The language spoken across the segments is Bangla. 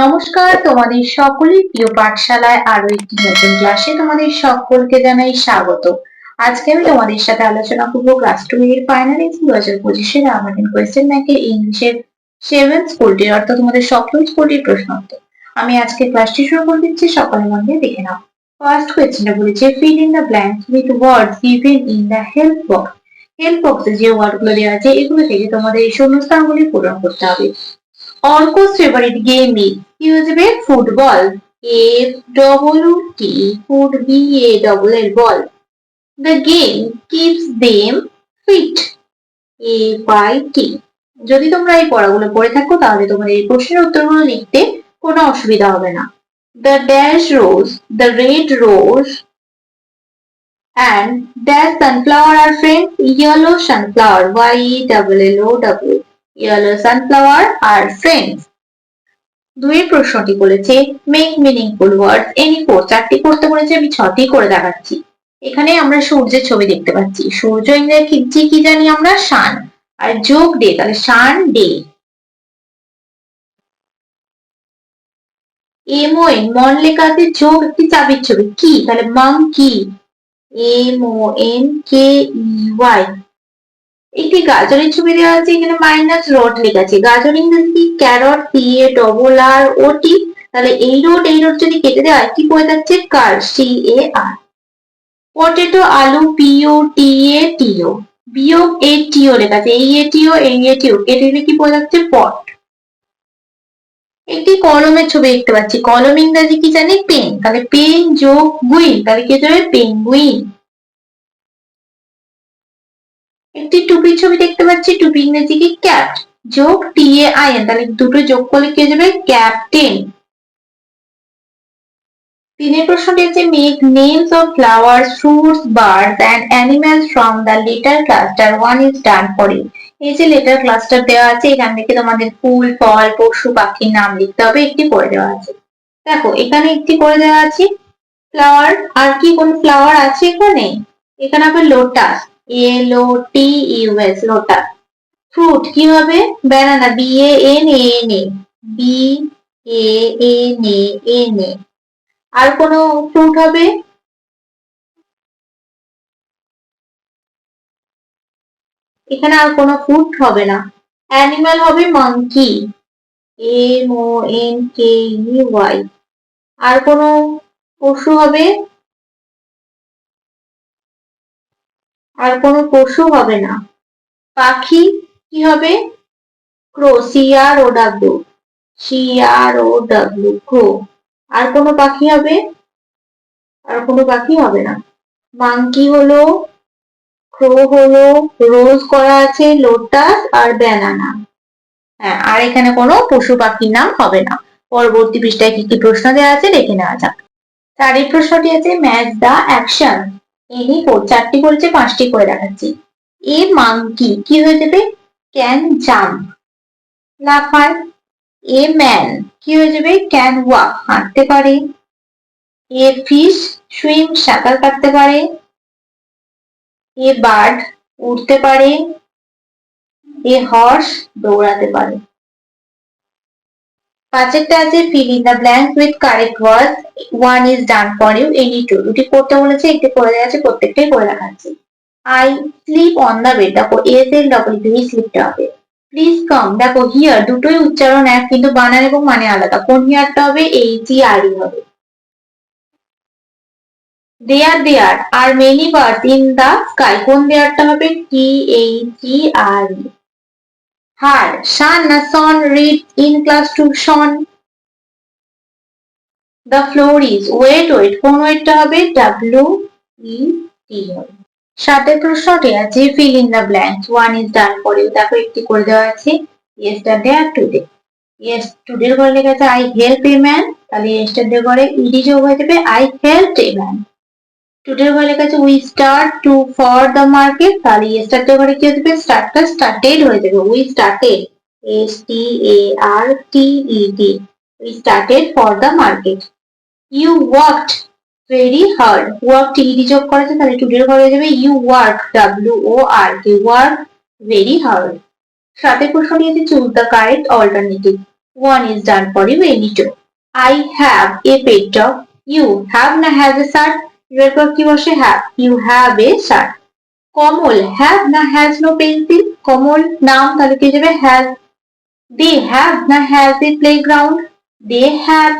নমস্কার, তোমাদের সকলের প্রিয় পাঠশালায় আরও একটি নতুন ক্লাসে তোমাদের সকলকে জানাই স্বাগত। আজকে আমি তোমাদের সাথে আলোচনা করব ক্লাস টু এর ফাইনাল দু হাজার পঁচিশের আমাদের কোয়েশ্চেন ব্যাংকের ইংলিশের সেভেন স্কুলটির অর্থাৎ তোমাদের সপ্তম স্কুলটির প্রশ্ন আমি আজকে ক্লাসটি শুরু করে দিচ্ছি, সকলের মধ্যে দেখে নাও। ফার্স্ট কোয়েশ্চেনটা বলেছে fill in the blank with words given in the help box help বক্সে যে ওয়ার্ডগুলো দেওয়া আছে, এগুলো থেকে তোমাদের এই শূন্যস্থানগুলি পূরণ করতে হবে। অর্কস ফেভারিট গেম হয়ে যাবে football F double T foot B A double এর ball the game keeps them fit এ বাই টি যদি তোমরা এই পড়াগুলো পড়ে থাকো, তাহলে তোমার এই প্রশ্নের উত্তরগুলো লিখতে কোনো অসুবিধা হবে না। The dash rose the red rose and dash sunflower R friends yellow sunflower Y double double l o. yellow sunflower are friends দুই প্রশ্নটি বলেছে make meaningful words any four চারটি করতে বলেছে, আমি ছটি করে দেখাচ্ছি। এখানে আমরা সূর্যের ছবি দেখতে পাচ্ছি। সূর্য ইংরেজি কি জানি আমরা? সান আর যোগ ডে তাহলে Sunday M O N Mon লেখা আছে যোগ একটি চাবির ছবি। কি? তাহলে মাং কি M O N K Y একটি গাজরের ছবি দেওয়া আছে, এখানে মাইনাস রড লেখা আছে। গাজর ইংরেজি carrot C A double R O T তাহলে এই রোড এই রোড যদি কেটে দেওয়া হয়, কি পড়ে যাচ্ছে কার সি এ আর পটেটো আলু পিও টি এ টিও বিয়োগ এ টিও লেখা আছে। এই এ টিও এই এ টিও কেটে দিলে কি পড়ে যাচ্ছে পট একটি কলমের ছবি দেখতে পাচ্ছি। কলম ইংরেজি কি জানি? পেন তাহলে পেন যোগ গুইন তাহলে কি হয়ে যাবে পেঙ্গুইন একটি টুপির ছবি দেখতে পাচ্ছি টুপি ইংরেজি কি ক্যাপ যোগ টি এ আই এন তাহলে দুটো যোগ করলে কি হয়ে যাবে? ক্যাপ্টেন তিনের প্রশ্নটি হচ্ছে make names of flower fruits birds and animals from the letter cluster one is done for you এই যে লেটার ক্লাস্টার দেওয়া আছে, এখান থেকে তোমাদের ফুল, ফল, পশু, পাখির নাম লিখতে হবে, একটি করে দেওয়া আছে। দেখো, এখানে একটি করে দেওয়া আছে ফ্লাওয়ার আর কি কোন ফ্লাওয়ার আছে এখানে? এখানে আবার lotus L O T U S lotus fruit কি হবে? Banana B A N A N A B A N A N A আর কোনো ফ্রুট হবে? এখানে আর কোনো ফ্রুট হবে না। অ্যানিমাল হবে monkey M O N K E Y আর কোনো পশু হবে? আর কোনো পশু হবে না। পাখি কি হবে? Crow, C R O W. C R O W crow. আর কোনো পাখি হবে? আর কোনো পাখি হবে না। মাংকি হলো, ক্রো হলো, রোজ করা আছে লোটাস আর ব্যানানা। হ্যাঁ আর এখানে কোনো পশু পাখির নাম হবে না। পরবর্তী পৃষ্ঠায় কি কি প্রশ্ন দেওয়া আছে দেখে নেওয়া যাক। চারের প্রশ্নটি আছে match the action. Any four চারটি করেছে পাঁচটি করে দেখাচ্ছি। এ মাংকি কি? হয়ে যাবে? ক্যান জাম্প লাফায় এ ম্যান কি হয়ে যাবে? ক্যান ওয়াক হাঁটতে পারে। এ ফিশ সুইম সাঁতার কাটতে পারে। এ বার্ড উড়তে পারে। এ হর্স দৌড়াতে পারে। পাঁচেরটা আছে fill in the blank with correct word one is done for you any two দুটি করতে বলেছে একটি করে দেওয়া আছে, প্রত্যেকটাই করে দেখাচ্ছি I sleep on the bed দেখো এস এল ডবল পি স্লিপটা হবে। প্লিজ কাম দেখো হিয়ার দুটোই উচ্চারণ এক, কিন্তু বানান এবং মানে আলাদা। কোন হিয়ারটা হবে? এইচ ই আর ই হবে। There there are many birds in the sky কোন দেয়ারটা হবে? টি এইচ ই আর ই হার শান না son read in class two Shaun the floor is wet wet কোন ওয়েটটা হবে? ডাব্লিউ ই টি হবে সাথে প্রশ্নটি আছে fill in the blanks one is done you দেখো, একটি করে দেওয়া আছে। ইয়েস্টারডে আর টুডে ইয়েস টুডের ঘরে লেখা আছে আই হেল্প এ ম্যান তাহলে ইয়েস্টারডে ঘরে ইডি যোগ হয়ে যাবে আই হেল্প এ ম্যান ঘরে লেখা আছে we start to for the market তাহলে ইয়েস্টারডে ঘরে কি হয়ে স্টার্টটা স্টার্টেড হয়ে যাবে we started S T A R T E D we started for the market you worked very hard work TD যোগ করেছে তাহলে টুডের ঘরে হয়ে যাবে you work W O R K work very hard সাথে প্রশ্ন নিয়েছে choose the correct alternative One is done for you, any two. I have a pet dog. You have না has এ shirt. এরপর কি বসে হ্যাভ ইউ হ্যাভ এ সার কমল হ্যাভ না হ্যাজ নো পেন্সিল কমল নাম তাহলে কি যাবে হ্যাজ দে হ্যাভ না has a play they have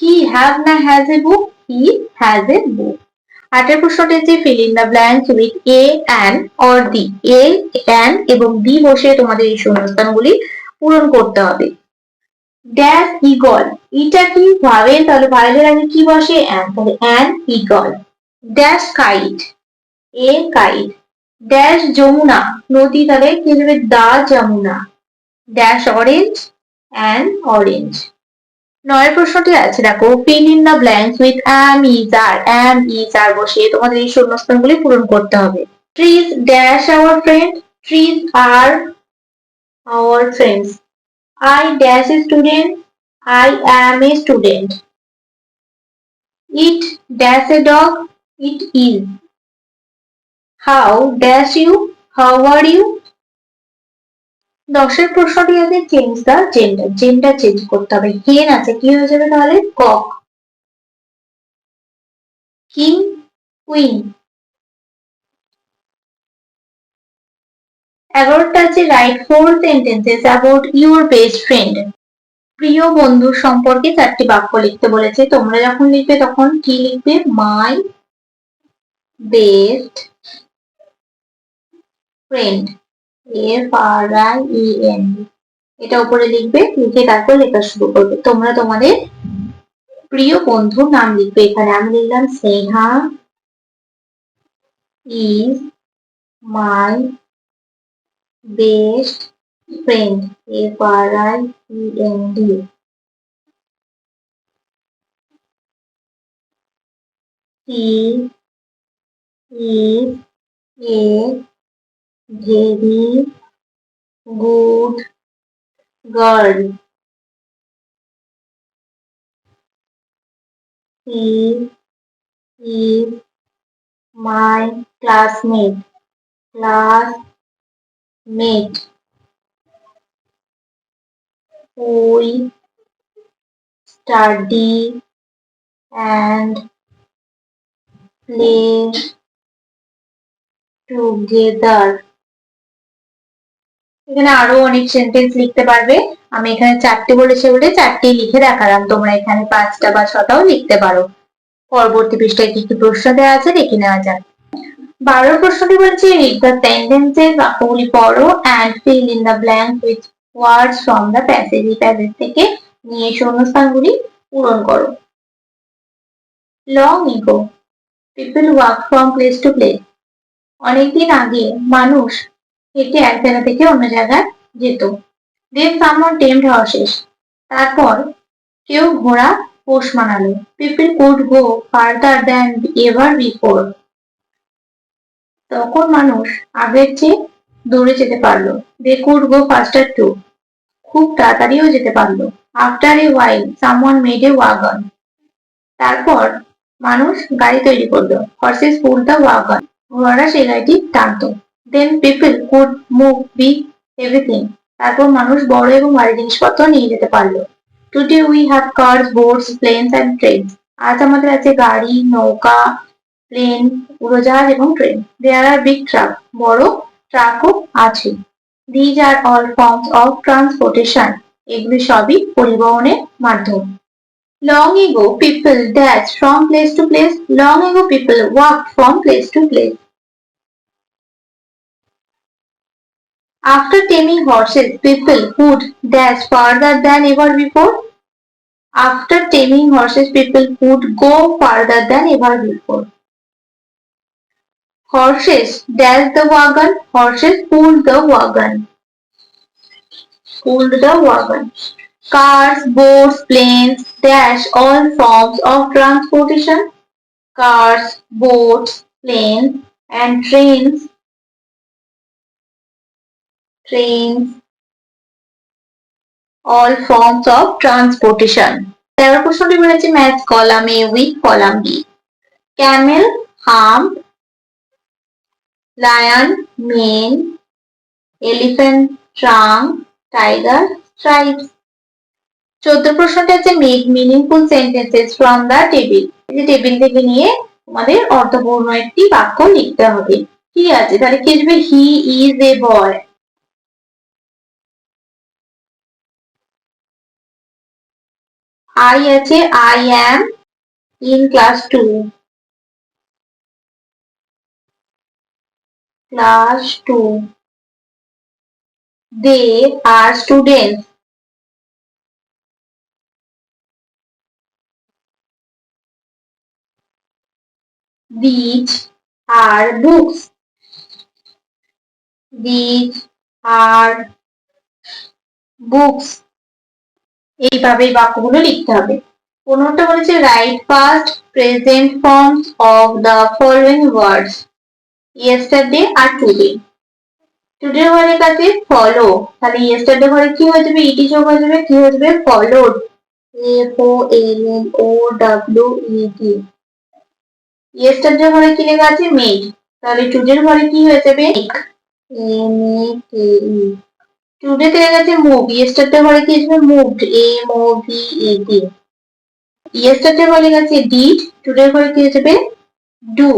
he have না has a book he has a book আটের প্রশ্নটি হচ্ছে fill blank with a an or the a an এবং দি বসে তোমাদের এই শূন্যস্থানগুলি পূরণ করতে হবে। ড্যাশ ইগল এটা কি? ভাবেল তাহলে ভাবেলের আগে কি বসে? অ্যান তাহলে an eagle dash kite a kite dash Yamuna নদী তাহলে কি হবে? The Yamuna. Dash orange an orange নয়ের প্রশ্নটি আছে, দেখো। Fill in the blanks with am is are am is are বসে তোমাদের এই শূন্যস্থানগুলি পূরণ করতে হবে। Trees dash our friend trees are our friends I dash student. I am a student. It dash a dog. It is. How dash you? How are you? দশের প্রশ্নটি আছে change the gender gender change করতে হবে হেন আছে কি হয়ে যাবে তাহলে কক কিং কুইন এগারোটা আছে write four sentences about your best friend প্রিয় বন্ধুর সম্পর্কে চারটি বাক্য লিখতে বলেছে। তোমরা যখন লিখবে তখন কি লিখবে? My best friend F R I N এটা উপরে লিখবে, লিখে তারপর লেখা শুরু করবে। তোমরা তোমাদের প্রিয় বন্ধুর নাম লিখবে এখানে। আমি লিখলাম, Sneha is my best friend F R I E N D he is a very good girl. He is my classmate. Classmate. We study and play together. এখানে আরও অনেক সেন্টেন্স লিখতে পারবে আমি এখানে চারটে বলেছি বলে চারটে লিখে দেখালাম তোমরা এখানে পাঁচটা বা ছটাও লিখতে পারো পরবর্তী পৃষ্ঠায় কি কি প্রশ্ন দেওয়া আছে দেখে নেওয়া যাক বারোর প্রশ্নটি বলছে রিড দ্য সেন্টেন্সেস বাক্যগুলি পড়ো and fill in the blank with words from the passage এই প্যাসেজ থেকে নিয়ে শূন্যস্থানগুলি পূরণ করো। Long ago people walk from place to place অনেকদিন আগে মানুষ হেঁটে এক জায়গা থেকে অন্য জায়গায় যেত। দেন সামন টেমড হর্সেস তারপর কেউ ঘোড়া পোষ মানালো people could go farther than ever before তখন মানুষ আগের চেয়ে দৌড়ে যেতে পারল। They could go faster too খুব তাড়াতাড়িও যেতে পারল। After a while someone made a wagon তারপর মানুষ গাড়ি তৈরি করল। হর্সেস পুল দ্য ওয়াগন ঘোড়ারা সেই গাড়িটি টানতো। Then people could move be everything তারপর মানুষ বড় এবং ভারী জিনিসপত্র নিয়ে যেতে পারল। Today we have cars boats planes and train আজ আমাদের আছে গাড়ি, নৌকা প্লেন উড়োজাহাজ এবং train there are big truck বড় ট্রাকও আছে these are all forms of transportation এগুলি সবই পরিবহনের মাধ্যম Long ago, people dashed from place to place. Long ago, people walked from place to place. After taming horses, people would dash farther than ever before. After taming horses, people would go farther than ever before. Horses dash the wagon, horses pulled the wagon. Pulled the wagon. Cars, boats, planes, dash all forms of transportation. Cars, boats, planes, and trains trains, all forms of transportation. তেরো প্রশ্নটি বলেছে match column A with column B Camel হাম lion mane elephant trunk tiger stripes চোদ্দ প্রশ্নটা হচ্ছে make meaningful sentences from the table এই টেবিল থেকে নিয়ে তোমাদের অর্থপূর্ণ একটি বাক্য লিখতে হবে। কি আছে? তাহলে কি আসবে? He is a boy I আছে I am in class two class two they are students These are books. These are books. এইভাবে এই বাক্যগুলো লিখতে হবে। পনেরোটা বলেছে? Write past present forms of the following words yesterday R today today ঘরে কাছে ফলো তাহলে ইয়েস্টারডে ঘরে কি হয়ে যাবে? ইটি যোগ হয়ে যাবে? কি হয়ে যাবে? Followed F O L N O W E T yesterday ঘরে কি লেখা আছে? মেড তাহলে টুডের ঘরে কি হয়ে যাবে? M A K E today তে গেছে মুভ ইয়েস্টারডে ঘরে কি আসবে moved M O V E D yesterday ঘরে গেছে ডিড টুডের ঘরে কি হয়ে যাবে? ডু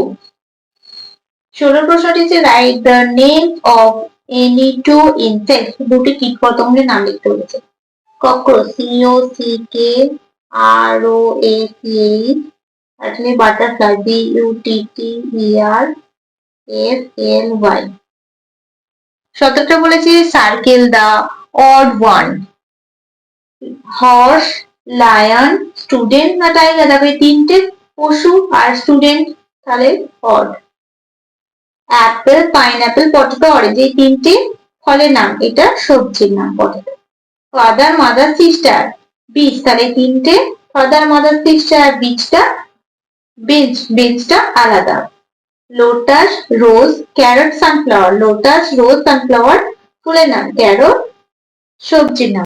ষোলো প্রশ্নটি হচ্ছে write the name of any two insects দুটি কীট পতঙ্গের নাম লিখতে বলেছে cockroach C O C K R O A C H butterfly B U T T E R F L Y সতেরোটা বলেছে circle the odd one horse lion student না টাইগার তবে তিনটে পশু আর স্টুডেন্ট তাহলে odd apple pineapple potato orange এই তিনটে ফলের নাম, এটা সবজির নাম পটেটো ফাদার মাদার সিস্টার বীজ, তাহলে তিনটে ফাদার মাদার সিস্টার বীজটা বেঞ্চ বেঞ্চটা আলাদা। Lotus rose carrot sunflower lotus rose sunflower ফুলের নাম ক্যারট সবজির নাম।